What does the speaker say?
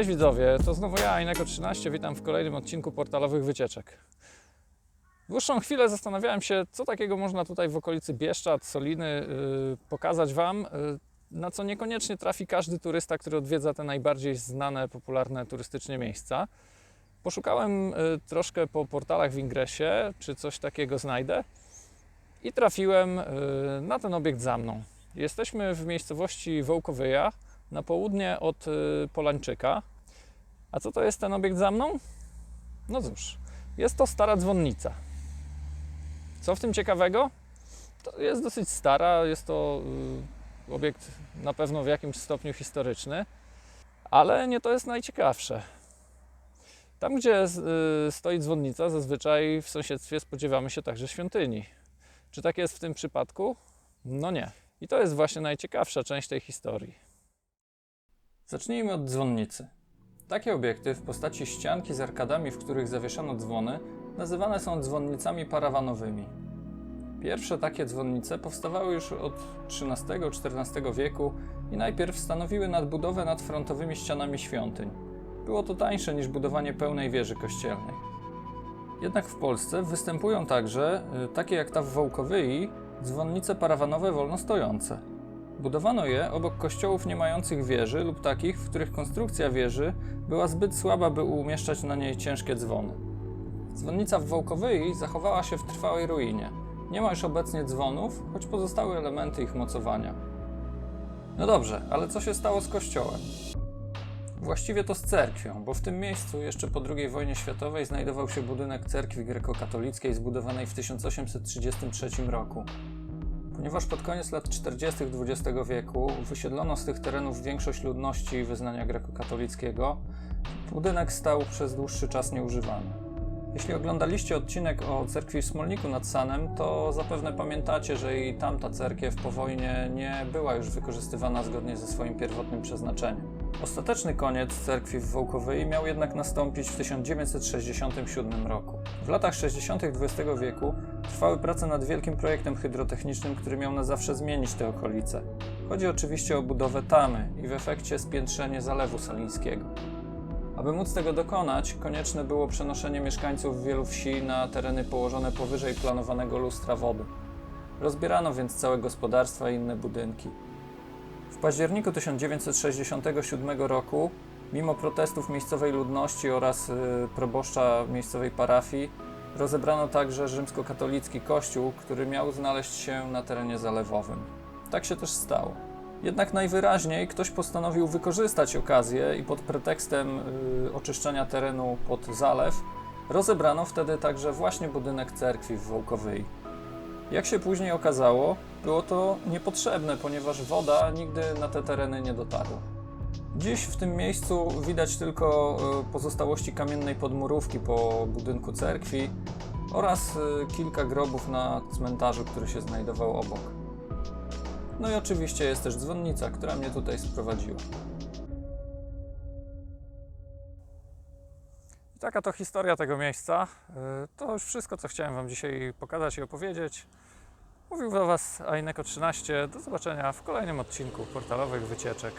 Cześć widzowie, to znowu ja, Ineko13, witam w kolejnym odcinku portalowych wycieczek. Dłuższą chwilę zastanawiałem się, co takiego można tutaj w okolicy Bieszczad, Soliny yy, pokazać Wam, yy, na co niekoniecznie trafi każdy turysta, który odwiedza te najbardziej znane, popularne turystycznie miejsca. Poszukałem yy, troszkę po portalach w Ingresie, czy coś takiego znajdę i trafiłem yy, na ten obiekt za mną. Jesteśmy w miejscowości Wołkowyja, na południe od y, Polańczyka. A co to jest ten obiekt za mną? No cóż, jest to stara dzwonnica. Co w tym ciekawego? To jest dosyć stara, jest to y, obiekt na pewno w jakimś stopniu historyczny, ale nie to jest najciekawsze. Tam, gdzie y, stoi dzwonnica, zazwyczaj w sąsiedztwie spodziewamy się także świątyni. Czy tak jest w tym przypadku? No nie. I to jest właśnie najciekawsza część tej historii. Zacznijmy od dzwonnicy. Takie obiekty w postaci ścianki z arkadami, w których zawieszano dzwony, nazywane są dzwonnicami parawanowymi. Pierwsze takie dzwonnice powstawały już od XIII-XIV wieku i najpierw stanowiły nadbudowę nad frontowymi ścianami świątyń. Było to tańsze niż budowanie pełnej wieży kościelnej. Jednak w Polsce występują także, y, takie jak ta w Wołkowyi, dzwonnice parawanowe wolno stojące. Budowano je obok kościołów nie mających wieży lub takich, w których konstrukcja wieży była zbyt słaba, by umieszczać na niej ciężkie dzwony. Dzwonnica w Wołkowyi zachowała się w trwałej ruinie. Nie ma już obecnie dzwonów, choć pozostały elementy ich mocowania. No dobrze, ale co się stało z kościołem? Właściwie to z cerkwią, bo w tym miejscu jeszcze po II wojnie światowej znajdował się budynek cerkwi grekokatolickiej zbudowanej w 1833 roku. Ponieważ pod koniec lat 40. XX wieku wysiedlono z tych terenów większość ludności wyznania grekokatolickiego, budynek stał przez dłuższy czas nieużywany. Jeśli oglądaliście odcinek o cerkwi w Smolniku nad Sanem, to zapewne pamiętacie, że i tamta cerkiew po wojnie nie była już wykorzystywana zgodnie ze swoim pierwotnym przeznaczeniem. Ostateczny koniec cerkwi w Wołkowyi miał jednak nastąpić w 1967 roku. W latach 60. XX wieku trwały prace nad wielkim projektem hydrotechnicznym, który miał na zawsze zmienić te okolice. Chodzi oczywiście o budowę tamy i w efekcie spiętrzenie zalewu salińskiego. Aby móc tego dokonać, konieczne było przenoszenie mieszkańców wielu wsi na tereny położone powyżej planowanego lustra wody. Rozbierano więc całe gospodarstwa i inne budynki. Październiku 1967 roku, mimo protestów miejscowej ludności oraz y, proboszcza miejscowej parafii, rozebrano także rzymskokatolicki kościół, który miał znaleźć się na terenie zalewowym. Tak się też stało. Jednak najwyraźniej ktoś postanowił wykorzystać okazję i pod pretekstem y, oczyszczania terenu pod zalew rozebrano wtedy także właśnie budynek cerkwi w Wołkowyi. Jak się później okazało, było to niepotrzebne, ponieważ woda nigdy na te tereny nie dotarła. Dziś w tym miejscu widać tylko y, pozostałości kamiennej podmurówki po budynku cerkwi oraz y, kilka grobów na cmentarzu, który się znajdował obok. No i oczywiście jest też dzwonnica, która mnie tutaj sprowadziła. Taka to historia tego miejsca. Y, To już wszystko, co chciałem Wam dzisiaj pokazać i opowiedzieć. Mówił do Was Aineko13. Do zobaczenia w kolejnym odcinku portalowych wycieczek.